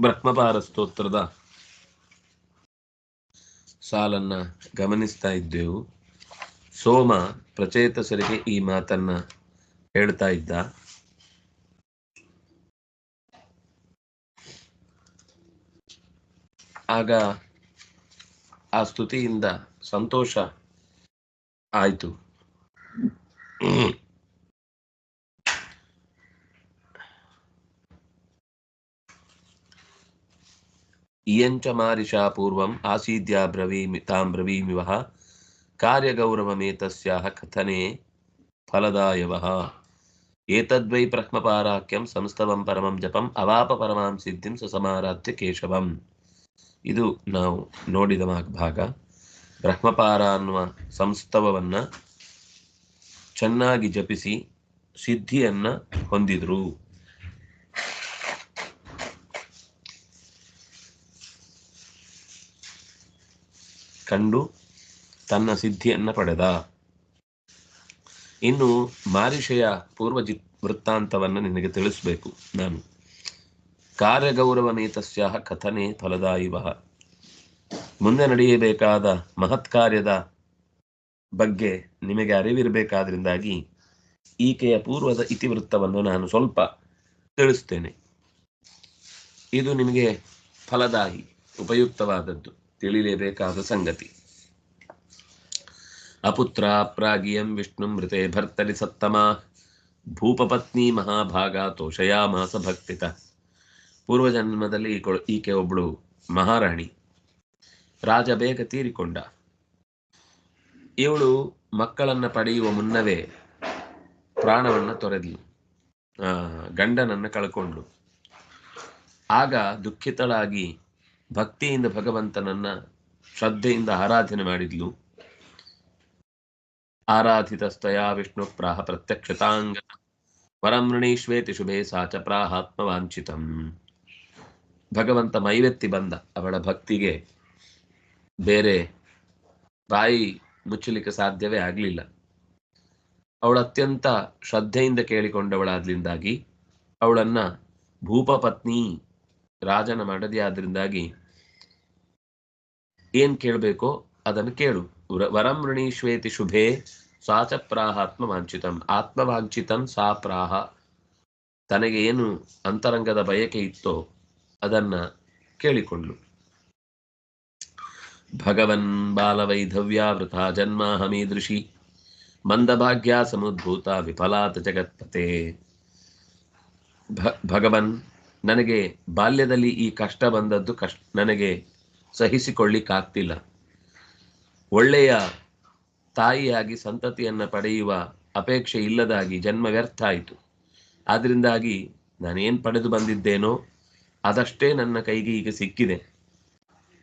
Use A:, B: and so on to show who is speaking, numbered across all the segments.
A: ಬ್ರಹ್ಮಪಾರ ಸ್ತೋತ್ರದ ಸಾಲನ್ನ ಗಮನಿಸ್ತಾ ಇದ್ದೆವು. ಸೋಮ ಪ್ರಚೇತಸರಿಗೆ ಈ ಮಾತನ್ನ ಹೇಳ್ತಾ ಇದ್ದ. ಆಗ ಆ ಸ್ತುತಿಯಿಂದ ಸಂತೋಷ ಆಯಿತು. ಇಯಂಚ ಮಾರಿಷಾ ಪೂರ್ವಂ ಆಸೀದ್ಯಾ ಬ್ರವೀಮಿ ತಾಂ ಬ್ರವೀಮಿವಃ ಕಾರ್ಯಗೌರವಮೇತಸ್ಯಾಹ ಕಥನೆ ಫಲದಾಯವಃ ಏತದ್ವೈ ಬ್ರಹ್ಮಪಾರಾಖ್ಯಂ ಸಂಸ್ತವಂ ಪರಮಂ ಜಪಂ ಅವಾಪ ಪರಮಾಂ ಸಿದ್ಧಿಂ ಸಸಮಾರಾಧ್ಯ ಕೇಶವಂ ಇದು ನಾವು ನೋಡಿದ ಭಾಗ ಬ್ರಹ್ಮಪಾರ ಅನ್ನುವ ಸಂಸ್ತವವನ್ನ ಚೆನ್ನಾಗಿ ಜಪಿಸಿ, ಸಿದ್ಧಿಯನ್ನ ಹೊಂದಿದ್ರು। ಕಂಡು ತನ್ನ ಸಿದ್ಧಿಯನ್ನ ಪಡೆದ. ಇನ್ನು ಮಾರಿಷೆಯ ಪೂರ್ವ ಜಿ ವೃತ್ತಾಂತವನ್ನು ನಿನಗೆ ತಿಳಿಸಬೇಕು ನಾನು. ಕಾರ್ಯಗೌರವನೇತಸ್ಯ ಕಥನೆ ಫಲದಾಯಿವ. ಮುಂದೆ ನಡೆಯಬೇಕಾದ ಮಹತ್ ಕಾರ್ಯದ ಬಗ್ಗೆ ನಿಮಗೆ ಅರಿವಿರಬೇಕಾದ್ರಿಂದಾಗಿ ಈಕೆಯ ಪೂರ್ವದ ಇತಿವೃತ್ತವನ್ನು ನಾನು ಸ್ವಲ್ಪ ತಿಳಿಸ್ತೇನೆ. ಇದು ನಿಮಗೆ ಫಲದಾಯಿ, ಉಪಯುಕ್ತವಾದದ್ದು. ತಿಳಿಯಲೇಬೇಕಾದ ಸಂಗತಿ. ಅಪುತ್ರ ಪ್ರಾಗಿಯಂ ವಿಷ್ಣು ಮೃತೆ ಭರ್ತರಿ ಸತ್ತಮ ಭೂಪಪತ್ನಿ ಮಹಾಭಾಗ ತೋಷಯಾಮಾಸ ಭಕ್ತಿತ ಪೂರ್ವಜನ್ಮದಲ್ಲಿ ಈಕೆ ಒಬ್ಬಳು ಮಹಾರಾಣಿ. ರಾಜ ಬೇಗ ತೀರಿಕೊಂಡ. ಇವಳು ಮಕ್ಕಳನ್ನ ಪಡೆಯುವ ಮುನ್ನವೇ ಪ್ರಾಣವನ್ನ ತೊರೆದ್ಲು. ಆ, ಗಂಡನನ್ನ ಕಳ್ಕೊಂಡ್ಲು ಆಗ ದುಃಖಿತಳಾಗಿ ಭಕ್ತಿಯಿಂದ ಭಗವಂತನನ್ನ ಶ್ರದ್ಧೆಯಿಂದ ಆರಾಧನೆ ಮಾಡಿದ್ಲು. ಆರಾಧಿತಸ್ತಯ ವಿಷ್ಣು ಪ್ರಾಹ ಪ್ರತ್ಯಕ್ಷತಾಂಗ ವರಮೃಣೀಶ್ವೇತಿ ಶುಭೇ ಸಾಚ ಪ್ರಾಹಾತ್ಮವಾಂಚಿತಂ ಭಗವಂತ ಮೈವೆತ್ತಿ ಬಂದ. ಅವಳ ಭಕ್ತಿಗೆ ಬೇರೆ ಬಾಯಿ ಮುಚ್ಚಲಿಕ್ಕೆ ಸಾಧ್ಯವೇ ಆಗಲಿಲ್ಲ. ಅವಳು ಅತ್ಯಂತ ಶ್ರದ್ಧೆಯಿಂದ ಕೇಳಿಕೊಂಡವಳಾದ್ಲಿಂದಾಗಿ ಅವಳನ್ನ ಭೂಪ ಪತ್ನಿ ರಾಜನ ಮಡದಿ ಆದ್ರಿಂದಾಗಿ ಏನ್ ಕೇಳಬೇಕೋ ಅದನ್ನು ಕೇಳು. ವರ- ಋಣೀಶ್ವೇತಿ ಶುಭೆ ಸಾಚ ಪ್ರಾಹ ಆತ್ಮವಾಂಚಿತಂ ಆತ್ಮವಾಂಚಿತಂ ಸಾ ಪ್ರಾಹ. ತನಗೆ ಏನು ಅಂತರಂಗದ ಬಯಕೆ ಇತ್ತೋ ಅದನ್ನ ಕೇಳಿಕೊಂಡ್ಲು. ಭಗವನ್ ಬಾಲವೈಧವ್ಯಾವೃತ ಜನ್ಮ ಹಮೀದೃಶಿ ಮಂದಭಾಗ್ಯ ಸಮುದ್ಭೂತ ವಿಫಲಾತ ಜಗತ್ಪತೆ. ಭಗವನ್ ನನಗೆ ಬಾಲ್ಯದಲ್ಲಿ ಈ ಕಷ್ಟ ಬಂದದ್ದು ಕಷ್ಟ, ನನಗೆ ಸಹಿಸಿಕೊಳ್ಳಿಕ್ಕಾಗ್ತಿಲ್ಲ. ಒಳ್ಳೆಯ ತಾಯಿಯಾಗಿ ಸಂತತಿಯನ್ನ ಪಡೆಯುವ ಅಪೇಕ್ಷೆ ಇಲ್ಲದಾಗಿ ಜನ್ಮ ವ್ಯರ್ಥ ಆಯಿತು ಆದ್ರಿಂದಾಗಿ ನಾನೇನು ಪಡೆದು ಬಂದಿದ್ದೇನೋ ಅದಷ್ಟೇ ನನ್ನ ಕೈಗೆ ಈಗ ಸಿಕ್ಕಿದೆ.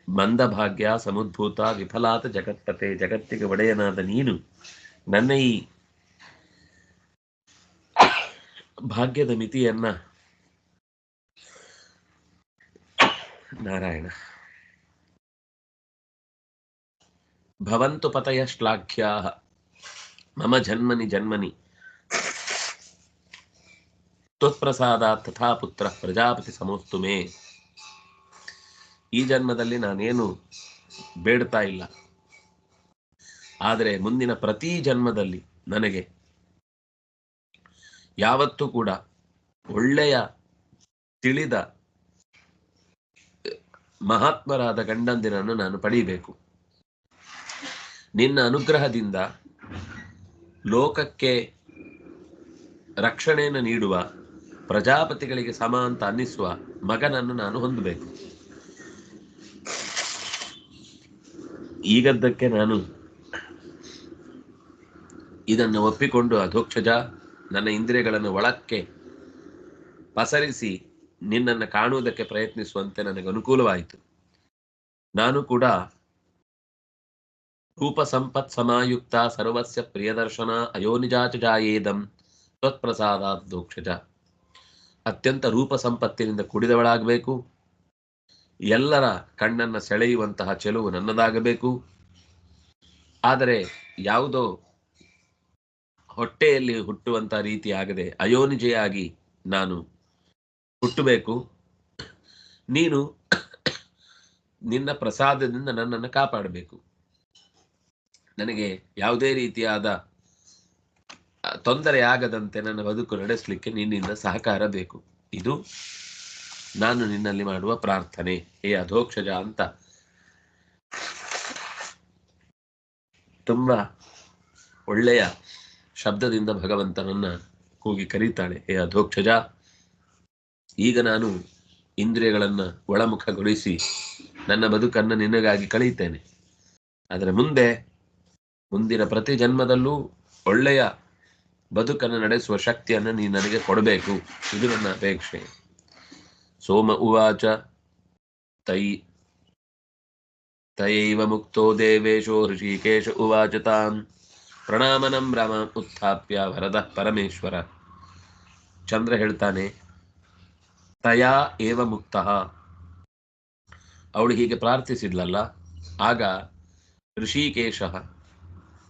A: ಮಂದಭಾಗ್ಯ, ಸಮುದ್ಭೂತ, ವಿಫಲಾತ ಜಗತ್ತತೆ, ಜಗತ್ತಿಗೆ ಒಡೆಯನಾದ ನೀನು ನನ್ನ ಈ ಭಾಗ್ಯದ ಮಿತಿಯನ್ನ ನಾರಾಯಣ. ಭವಂತು ಪತಯ ಶ್ಲಾಘ್ಯಾ ಮಮ ಜನ್ಮನಿ ಜನ್ಮನಿ. ತ್ವತ್ಪ್ರಸಾದ ತಥಾ ಪುತ್ರ ಪ್ರಜಾಪತಿ ಸಮೋಸ್ತು ಈ ಜನ್ಮದಲ್ಲಿ ನಾನೇನು ಬೇಡ್ತಾ ಇಲ್ಲ. ಆದರೆ ಮುಂದಿನ ಪ್ರತಿ ಜನ್ಮದಲ್ಲಿ ನನಗೆ ಯಾವತ್ತೂ ಕೂಡ ಒಳ್ಳೆಯ ತಿಳಿದ ಮಹಾತ್ಮರಾದ ಗಂಡಂದಿರನ್ನು ನಾನು ಪಡೀಬೇಕು. ನಿನ್ನ ಅನುಗ್ರಹದಿಂದ ಲೋಕಕ್ಕೆ ರಕ್ಷಣೆಯನ್ನು ನೀಡುವ, ಪ್ರಜಾಪತಿಗಳಿಗೆ ಸಮ ಅಂತ ಅನ್ನಿಸುವ ಮಗನನ್ನು ನಾನು ಹೊಂದಬೇಕು. ಈಗದ್ದಕ್ಕೆ ನಾನು ಇದನ್ನು ಒಪ್ಪಿಕೊಂಡು ಅಧೋಕ್ಷಜ ನನ್ನ ಇಂದ್ರಿಯಗಳನ್ನು ಒಳಕ್ಕೆ ಪಸರಿಸಿ ನಿನ್ನನ್ನು ಕಾಣುವುದಕ್ಕೆ ಪ್ರಯತ್ನಿಸುವಂತೆ ನನಗೆ ಅನುಕೂಲವಾಯಿತು. ನಾನು ಕೂಡ ರೂಪ ಸಂಪತ್ ಸಮಾಯುಕ್ತ ಸರ್ವಸ್ಯ ಪ್ರಿಯದರ್ಶನ ಅಯೋನಿಜಾಚ ಜಾಯೇದಂ ತ್ವತ್ಪ್ರಸಾದಾಧೋಕ್ಷಜ ಅತ್ಯಂತ ರೂಪ ಸಂಪತ್ತಿನಿಂದ ಕುಡಿದವಳಾಗಬೇಕು. ಎಲ್ಲರ ಕಣ್ಣನ್ನ ಸೆಳೆಯುವಂತಹ ಚೆಲುವು ನನ್ನದಾಗಬೇಕು. ಆದರೆ ಯಾವುದೋ ಹೊಟ್ಟೆಯಲ್ಲಿ ಹುಟ್ಟುವಂತಹ ರೀತಿ ಆಗದೆ ಅಯೋನಿಜೆಯಾಗಿ ನಾನು ಹುಟ್ಟಬೇಕು. ನೀನು ನಿನ್ನ ಪ್ರಸಾದದಿಂದ ನನ್ನನ್ನು ಕಾಪಾಡಬೇಕು. ನನಗೆ ಯಾವುದೇ ರೀತಿಯಾದ ತೊಂದರೆ ಆಗದಂತೆ ನನ್ನ ಬದುಕು ನಡೆಸಲಿಕ್ಕೆ ನಿನ್ನಿಂದ ಸಹಕಾರ ಬೇಕು. ಇದು ನಾನು ನಿನ್ನಲ್ಲಿ ಮಾಡುವ ಪ್ರಾರ್ಥನೆ. ಹೇ ಅಧೋಕ್ಷಜ ಅಂತ. ತುಂಬಾ ಒಳ್ಳೆಯ ಶಬ್ದದಿಂದ ಭಗವಂತನನ್ನ ಕೂಗಿ ಕರೀತಾಳೆ. ಹೇ ಅಧೋಕ್ಷಜ. ಈಗ ನಾನು ಇಂದ್ರಿಯಗಳನ್ನ ಒಳಮುಖಗೊಳಿಸಿ ನನ್ನ ಬದುಕನ್ನು ನಿನಗಾಗಿ ಕಳೀತೇನೆ ಆದರೆ ಮುಂದೆ ಮುಂದಿನ ಪ್ರತಿ ಜನ್ಮದಲ್ಲೂ ಒಳ್ಳೆಯ ಬದುಕನ್ನು ನಡೆಸುವ ಶಕ್ತಿಯನ್ನು ನೀ ನನಗೆ ಕೊಡಬೇಕು. ಇದು ನನ್ನ ಅಪೇಕ್ಷೆ. ಸೋಮ ಉವಾಚ. ತೈ ತಯೈವ ಮುಕ್ತೋ ದೇವೇಶೋ ಋಷಿಕೇಶ ಉವಾಚ ತಾನ್ ಪ್ರಣಾಮನಂ ರಾಮ ಉತ್ಥಾಪ್ಯ ವರದ ಪರಮೇಶ್ವರ. ಚಂದ್ರ ಹೇಳ್ತಾನೆ ತಯಾ ಏವ ಮುಕ್ತ. ಅವಳು ಹೀಗೆ ಪ್ರಾರ್ಥಿಸಿದ್ಲಲ್ಲ, ಆಗ ಋಷಿಕೇಶ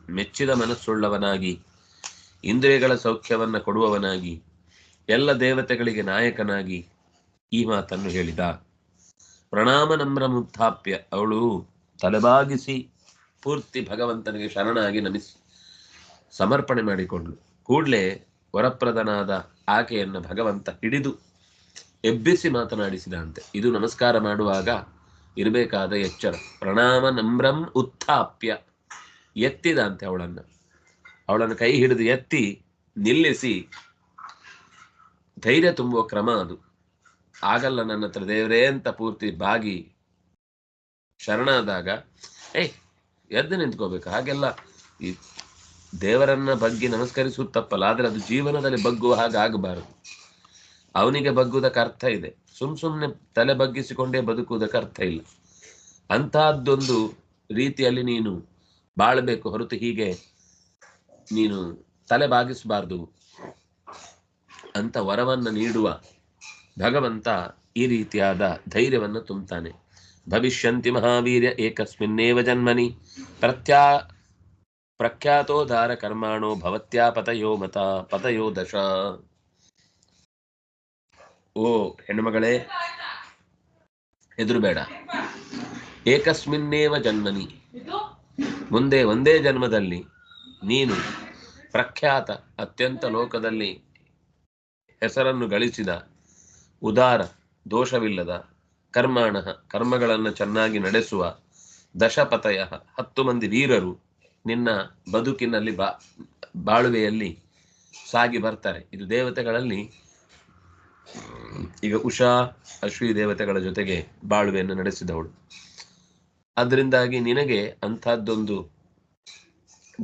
A: ಮೆಚ್ಚಿದ ಮನಸ್ಸುಳ್ಳವನಾಗಿ, ಇಂದ್ರಿಯಗಳ ಸೌಖ್ಯವನ್ನ ಕೊಡುವವನಾಗಿ, ಎಲ್ಲ ದೇವತೆಗಳಿಗೆ ನಾಯಕನಾಗಿ ಈ ಮಾತನ್ನು ಹೇಳಿದ. ಪ್ರಣಾಮ ನಮ್ರ ಮುತ್ಥಾಪ್ಯ ಅವಳು ತಲೆಬಾಗಿಸಿ ಪೂರ್ತಿ ಭಗವಂತನಿಗೆ ಶರಣಾಗಿ ನಮಿಸಿ, ಸಮರ್ಪಣೆ ಮಾಡಿಕೊಂಡ್ಳು. ಕೂಡಲೇ ವರಪ್ರದನಾದ ಆಕೆಯನ್ನು ಭಗವಂತ ಹಿಡಿದು ಎಬ್ಬಿಸಿ ಮಾತನಾಡಿಸಿದಂತೆ. ಇದು ನಮಸ್ಕಾರ ಮಾಡುವಾಗ ಇರಬೇಕಾದ ಎಚ್ಚರ. ಪ್ರಣಾಮ ನಮ್ರಂ ಉತ್ಥಾಪ್ಯ. ಎತ್ತಿದಂತೆ ಅವಳನ್ನ. ಅವಳನ್ನು ಕೈ ಹಿಡಿದು ಎತ್ತಿ ನಿಲ್ಲಿಸಿ ಧೈರ್ಯ ತುಂಬುವ ಕ್ರಮ ಅದು. ಆಗಲ್ಲ ನನ್ನ ಹತ್ರ ದೇವರೇ ಅಂತ ಪೂರ್ತಿ ಬಾಗಿ ಶರಣಾದಾಗ, ಏಯ್, ಎದ್ದು ನಿಂತ್ಕೋಬೇಕು. ಹಾಗೆಲ್ಲ ಈ ದೇವರನ್ನ ಬಗ್ಗೆ ನಮಸ್ಕರಿಸುವ ತಪ್ಪಲ್ಲ. ಆದ್ರೆ ಅದು ಜೀವನದಲ್ಲಿ ಬಗ್ಗುವ ಹಾಗೆ ಆಗಬಾರದು. ಅವನಿಗೆ ಬಗ್ಗುವುದಕ್ಕೆ ಅರ್ಥ ಇದೆ. ಸುಮ್ ಸುಮ್ನೆ ತಲೆ ಬಗ್ಗಿಸಿಕೊಂಡೇ ಬದುಕುವುದಕ್ಕೆ ಅರ್ಥ ಇಲ್ಲ. ಅಂತಹದ್ದೊಂದು ರೀತಿಯಲ್ಲಿ ನೀನು ಬಾಳಬೇಕು ಹೊರತು ಹೀಗೆ ನೀನು ತಲೆ ಬಾಗಿಸಬಾರ್ದು ಅಂತ ವರವನ್ನು ನೀಡುವ ಭಗವಂತ ಈ ರೀತಿಯಾದ ಧೈರ್ಯವನ್ನು ತುಂಬುತ್ತಾನೆ. ಭವಿಷ್ಯಂತಿ ಮಹಾವೀರ್ಯ ಏಕಸ್ಮಿನ್ನೇವ ಜನ್ಮನಿ ಪ್ರತ್ಯಾ ಪ್ರಖ್ಯಾತೋದಾರ ಕರ್ಮಾಣೋ ಭವತ್ಯಾ ಪತಯೋ ಮತ ಪತಯೋ ದಶ. ಓ, ಹೆಣ್ಣುಮಗಳೇ ಹೆದರುಬೇಡ ಏಕಸ್ಮಿನ್ನೇವ ಜನ್ಮನಿ. ಮುಂದೆ ಒಂದೇ ಜನ್ಮದಲ್ಲಿ ನೀನು ಪ್ರಖ್ಯಾತ ಅತ್ಯಂತ ಲೋಕದಲ್ಲಿ ಹೆಸರನ್ನು ಗಳಿಸಿದ ಉದಾರ, ದೋಷವಿಲ್ಲದ ಕರ್ಮಾಣ, ಕರ್ಮಗಳನ್ನು ಚೆನ್ನಾಗಿ ನಡೆಸುವ ದಶಪತಯ ಹತ್ತು ಮಂದಿ ವೀರರು ನಿನ್ನ ಬದುಕಿನಲ್ಲಿ ಬಾ, ಬಾಳುವೆಯಲ್ಲಿ ಸಾಗಿ ಬರ್ತಾರೆ. ಇದು ದೇವತೆಗಳಲ್ಲಿ ಈಗ ಉಷಾ ಅಶ್ವಿ ದೇವತೆಗಳ ಜೊತೆಗೆ ಬಾಳುವೆಯನ್ನು ನಡೆಸಿದವಳು. ಅದರಿಂದಾಗಿ ನಿನಗೆ ಅಂಥದ್ದೊಂದು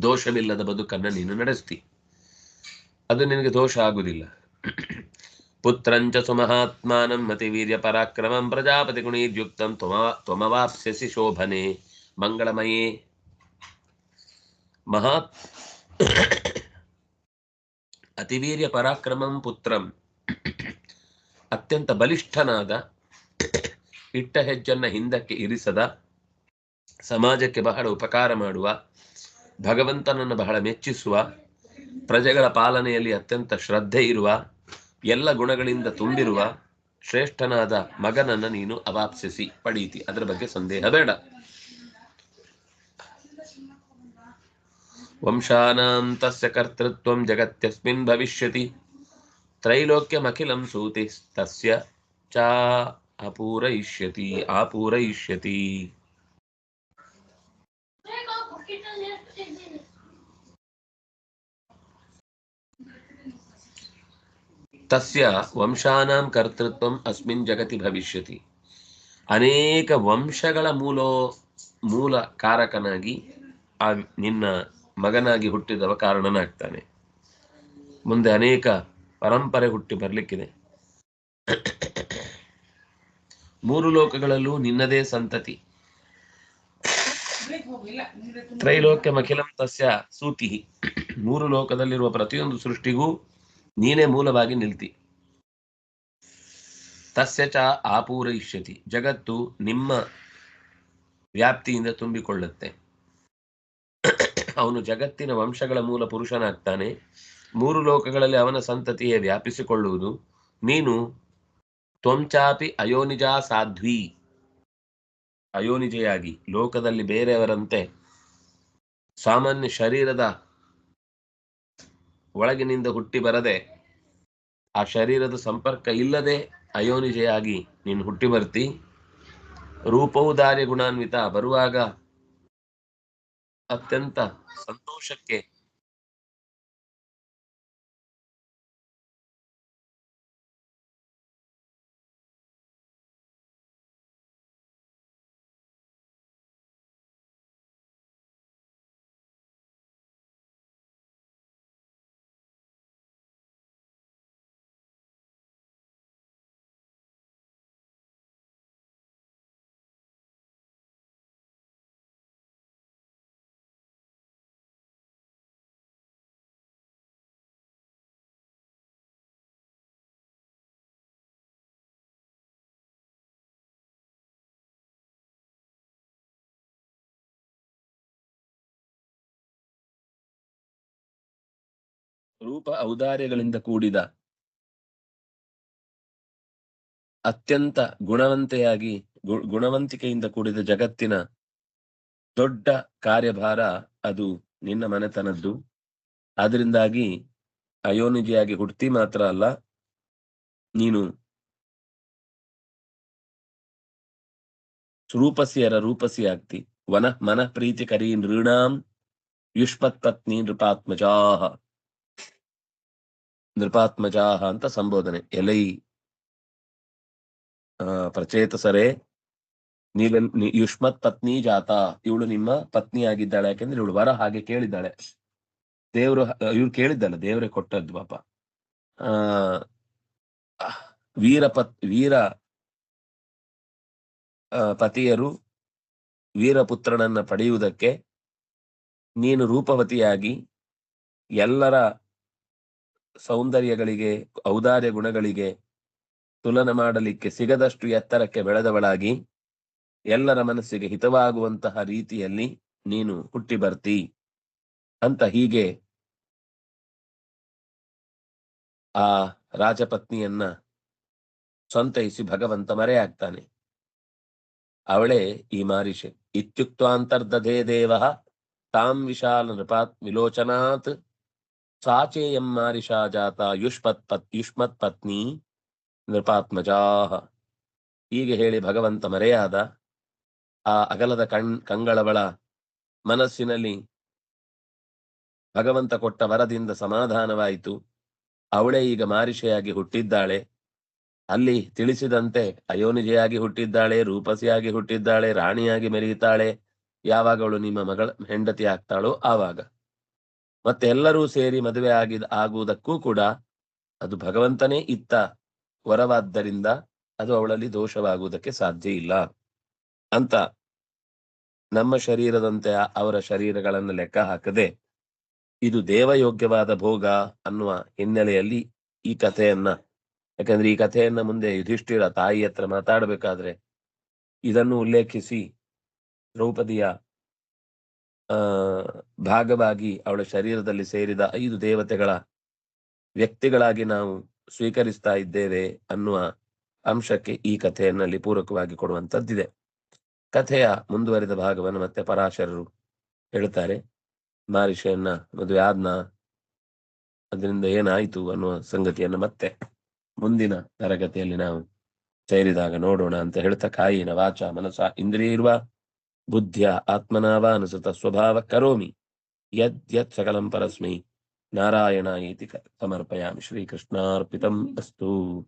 A: ದೋಷವಿಲ್ಲದ ಬದುಕನ್ನು ನೀನು ನಡೆಸ್ತಿ. ಅದು ನಿನಗೆ ದೋಷ ಆಗುವುದಿಲ್ಲ. ಪುತ್ರಂಚ ಸುಮಹಾತ್ಮಾನಂ ಮತಿವೀರ್ಯ ಪರಾಕ್ರಮಂ ಪ್ರಜಾಪತಿ ಗುಣೀರ್ಯುಕ್ತಂ ತ್ವಮ, ತ್ವಮವಾಪ್ಸ್ಯಸಿ ಶೋಭನೆ ಮಂಗಳಮಯೇ. ಮಹಾ ಅತಿವೀರ್ಯ ಪರಾಕ್ರಮಂ ಪುತ್ರಂ. ಅತ್ಯಂತ ಬಲಿಷ್ಠನಾದ ಇಟ್ಟ ಹೆಜ್ಜನ್ನ ಹಿಂದಕ್ಕೆ ಇರಿಸದ ಸಮಾಜಕ್ಕೆ ಬಹಳ ಉಪಕಾರ ಮಾಡುವ, ಭಗವಂತನನ್ನು ಬಹಳ ಮೆಚ್ಚಿಸುವ, ಪ್ರಜೆಗಳ ಪಾಲನೆಯಲ್ಲಿ ಅತ್ಯಂತ ಶ್ರದ್ಧೆ ಇರುವ, ಎಲ್ಲ ಗುಣಗಳಿಂದ ತುಂಬಿರುವ ಶ್ರೇಷ್ಠನಾದ ಮಗನನ್ನ ನೀನು ಅವಾಪ್ಸಿಸಿ, ಪಡೀತಿ. ಅದರ ಬಗ್ಗೆ ಸಂದೇಹ ಬೇಡ. ವಂಶಾನಾಂತಸ್ಯ ಕರ್ತೃತ್ವಂ ಜಗತ್ಯಸ್ಮಿನ್ ಭವಿಷ್ಯತಿ. ತ್ರೈಲೋಕ್ಯಮಖಿಲಂ ಸೂತಿ ತಸ್ಯ ಚ ಅಪೂರಯಿಷ್ಯತಿ, ಆಪೂರಯಿಷ್ಯತಿ. ತಸ್ಯ ವಂಶಾನಾಂ ಕರ್ತೃತ್ವಂ ಅಸ್ಮಿನ್ ಜಗತಿ ಭವಿಷ್ಯತಿ. ಅನೇಕ ವಂಶಗಳ ಮೂಲೋ ಮೂಲ ಕಾರಕನಾಗಿ ಆ ನಿನ್ನ ಮಗನಾಗಿ ಹುಟ್ಟಿದವ ಕಾರಣನಾಗ್ತಾನೆ. ಮುಂದೆ ಅನೇಕ ಪರಂಪರೆ ಹುಟ್ಟಿ ಬರಲಿಕ್ಕಿದೆ. ಮೂರು ಲೋಕಗಳಲ್ಲೂ ನಿನ್ನದೇ ಸಂತತಿ. ತ್ರೈಲೋಕ್ಯ ಮಖಿಲಂ ತಸ್ಯ ಸೂತಿ ಮೂರು ಲೋಕದಲ್ಲಿರುವ ಪ್ರತಿಯೊಂದು ಸೃಷ್ಟಿಗೂ ನೀನೇ ಮೂಲವಾಗಿ ನಿಲ್ತಿ. ತಸ್ಯ ಚ ಆಪೂರಯಿಷ್ಯತಿ ಜಗತ್ತು ನಿಮ್ಮ ವ್ಯಾಪ್ತಿಯಿಂದ ತುಂಬಿಕೊಳ್ಳುತ್ತೆ. ಅವನು ಜಗತ್ತಿನ ವಂಶಗಳ ಮೂಲ ಪುರುಷನಾಗ್ತಾನೆ. ಮೂರು ಲೋಕಗಳಲ್ಲಿ ಅವನ ಸಂತತಿಯೇ ವ್ಯಾಪಿಸಿಕೊಳ್ಳುವುದು. ನೀನು ತ್ವಂಚಾಪಿ ಅಯೋನಿಜಾ ಸಾಧ್ವಿ. ಅಯೋನಿಜೆಯಾಗಿ, ಲೋಕದಲ್ಲಿ ಬೇರೆಯವರಂತೆ ಸಾಮಾನ್ಯ ಶರೀರದ ಒಳಗಿನಿಂದ ಹುಟ್ಟಿ ಬರದೆ, ಆ ಶರೀರದ ಸಂಪರ್ಕ ಇಲ್ಲದೆ ಅಯೋನಿಜೆಯಾಗಿ ನೀನು ಹುಟ್ಟಿ ಬರ್ತಿ. ರೂಪೌದಾರ್ಯ ಗುಣಾನ್ವಿತ ಬರುವಾಗ ಅತ್ಯಂತ ಸಂತೋಷಕ್ಕೆ ರೂಪ ಔದಾರ್ಯಗಳಿಂದ ಕೂಡಿದ ಅತ್ಯಂತ ಗುಣವಂತೆಯಾಗಿ ಗುಣವಂತಿಕೆಯಿಂದ ಕೂಡಿದ ಜಗತ್ತಿನ ದೊಡ್ಡ ಕಾರ್ಯಭಾರ ಅದು ನಿನ್ನ ಮನೆತನದ್ದು. ಆದ್ರಿಂದಾಗಿ ಅಯೋನಿಜಿಯಾಗಿ ಹುಡ್ತಿ ಮಾತ್ರ ಅಲ್ಲ, ನೀನು ರೂಪಸಿಯರ ರೂಪಸಿ ಆಗ್ತಿ ವನ ಪ್ರೀತಿ ಕರೀ ನೃಣಾಂ ಯುಷ್ಪತ್ ಪತ್ನಿ ನೃಪಾತ್ಮಜಾಹ. ನೃಪಾತ್ಮಜಾಹ ಅಂತ ಸಂಬೋಧನೆ. ಎಲೈ ಪ್ರಚೇತಸರೇ ನೀವೆಲ್ ನೀ- ಯುಷ್ಮತ್ ಪತ್ನಿ ಜಾತ. ಇವಳು ನಿಮ್ಮ ಪತ್ನಿ ಆಗಿದ್ದಾಳೆ ಯಾಕೆಂದ್ರೆ ಇವಳು ವರ ಹಾಗೆ ಕೇಳಿದ್ದಾಳೆ. ದೇವ್ರು, ಇವ್ರು ಕೇಳಿದ್ದಲ್ಲ, ದೇವರೇ ಕೊಟ್ಟದ್ದು ಪಾಪ. ಆ, ವೀರ ಪತ್, ವೀರ ಪತಿಯರು ವೀರಪುತ್ರನನ್ನ ಪಡೆಯುವುದಕ್ಕೆ ನೀನು ರೂಪವತಿಯಾಗಿ ಎಲ್ಲರ ಸೌಂದರ್ಯಗಳಿಗೆ, ಔದಾರ್ಯ ಗುಣಗಳಿಗೆ ತುಲನ ಮಾಡಲಿಕ್ಕೆ ಸಿಗದಷ್ಟು ಎತ್ತರಕ್ಕೆ ಬೆಳೆದವಳಾಗಿ, ಎಲ್ಲರ ಮನಸ್ಸಿಗೆ ಹಿತವಾಗುವಂತಹ ರೀತಿಯಲ್ಲಿ ನೀನು ಹುಟ್ಟಿ ಬರ್ತಿ ಅಂತ ಹೀಗೆ ಆ ರಾಜಪತ್ನಿಯನ್ನ ಸಂತೈಸಿ ಭಗವಂತ ಮರೆಯಾಗ್ತಾನೆ. ಅವಳೇ ಈ ಮಾರಿಷೆ ಇತ್ಯುಕ್ತಾಂತರ್ಧದೇ ದೇವ ತಾಂ ವಿಶಾಲ ನೃಪಾತ್ ವಿಲೋಚನಾತ್ ಸಾಚೇಯಂ ಮಾರಿಷಾ ಜಾತ ಯುಷ್ಮತ್ ಪತ್ ಯುಷ್ಮತ್ ಪತ್ನಿ ನೃಪಾತ್ಮಜಾಹ ಹೀಗೆ ಹೇಳಿ ಭಗವಂತ ಮರೆಯಾದ ಆ ಅಗಲದ ಕಣ್ ಕಂಗಳವಳ ಮನಸ್ಸಿನಲ್ಲಿ ಭಗವಂತ ಕೊಟ್ಟ ವರದಿಂದ ಸಮಾಧಾನವಾಯಿತು. ಅವಳೇ ಈಗ ಮಾರಿಷೆಯಾಗಿ ಹುಟ್ಟಿದ್ದಾಳೆ. ಅಲ್ಲಿ ತಿಳಿಸಿದಂತೆ ಅಯೋನಿಜೆಯಾಗಿ ಹುಟ್ಟಿದ್ದಾಳೆ, ರೂಪಸಿಯಾಗಿ ಹುಟ್ಟಿದ್ದಾಳೆ, ರಾಣಿಯಾಗಿ ಮೆರೆಯುತ್ತಾಳೆ. ಯಾವಾಗ ಅವಳು ನಿಮ್ಮ ಮಗಳ ಹೆಂಡತಿ ಆಗ್ತಾಳೋ ಆವಾಗ. ಮತ್ತೆ ಎಲ್ಲರೂ ಸೇರಿ ಮದುವೆ ಆಗಿದ, ಆಗುವುದಕ್ಕೂ ಕೂಡ ಅದು ಭಗವಂತನೇ ಇತ್ತ ವರವಾದ್ದರಿಂದ ಅದು ಅವಳಲ್ಲಿ ದೋಷವಾಗುವುದಕ್ಕೆ ಸಾಧ್ಯ ಇಲ್ಲ ಅಂತ ನಮ್ಮ ಶರೀರದಂತೆ ಅವರ ಶರೀರಗಳನ್ನು ಲೆಕ್ಕ ಹಾಕದೆ ಇದು ದೇವಯೋಗ್ಯವಾದ ಭೋಗ ಅನ್ನುವ ಹಿನ್ನೆಲೆಯಲ್ಲಿ ಈ ಕಥೆಯನ್ನ, ಯಾಕಂದ್ರೆ ಈ ಕಥೆಯನ್ನ ಮುಂದೆ ಯುಧಿಷ್ಠಿರ ತಾಯಿ ಹತ್ರ ಮಾತಾಡಬೇಕಾದ್ರೆ ಇದನ್ನು ಉಲ್ಲೇಖಿಸಿ ದ್ರೌಪದಿಯ ಭಾಗವಾಗಿ ಅವಳ ಶರೀರದಲ್ಲಿ ಸೇರಿದ ಐದು ದೇವತೆಗಳ ವ್ಯಕ್ತಿಗಳಾಗಿ ನಾವು ಸ್ವೀಕರಿಸ್ತಾ ಇದ್ದೇವೆ ಅನ್ನುವ ಅಂಶಕ್ಕೆ ಈ ಕಥೆಯನ್ನಲ್ಲಿ ಪೂರಕವಾಗಿ ಕೊಡುವಂತದ್ದಿದೆ ಕಥೆಯ ಮುಂದುವರಿದ ಭಾಗವನ್ನು ಮತ್ತೆ ಪರಾಶರರು ಹೇಳ್ತಾರೆ. ಮಾರಿಷೆಯನ್ನ ಮದುವೆ ಆದ್ನ, ಅದರಿಂದ ಏನಾಯಿತು ಅನ್ನುವ ಸಂಗತಿಯನ್ನು ಮತ್ತೆ ಮುಂದಿನ ತರಗತಿಯಲ್ಲಿ ನಾವು ಸೇರಿದಾಗ ನೋಡೋಣ ಅಂತ ಹೇಳ್ತಾ, ಕಾಯಿನ ವಾಚ ಮನಸ ಇಂದ್ರಿಯ ಇರುವ बुद्ध्या आत्मना वा अनुसृत स्वभाव करोमि। यद्यत् सकलं परस्मै नारायणायेति समर्पयामि। श्रीकृष्णार्पितम् अस्तु।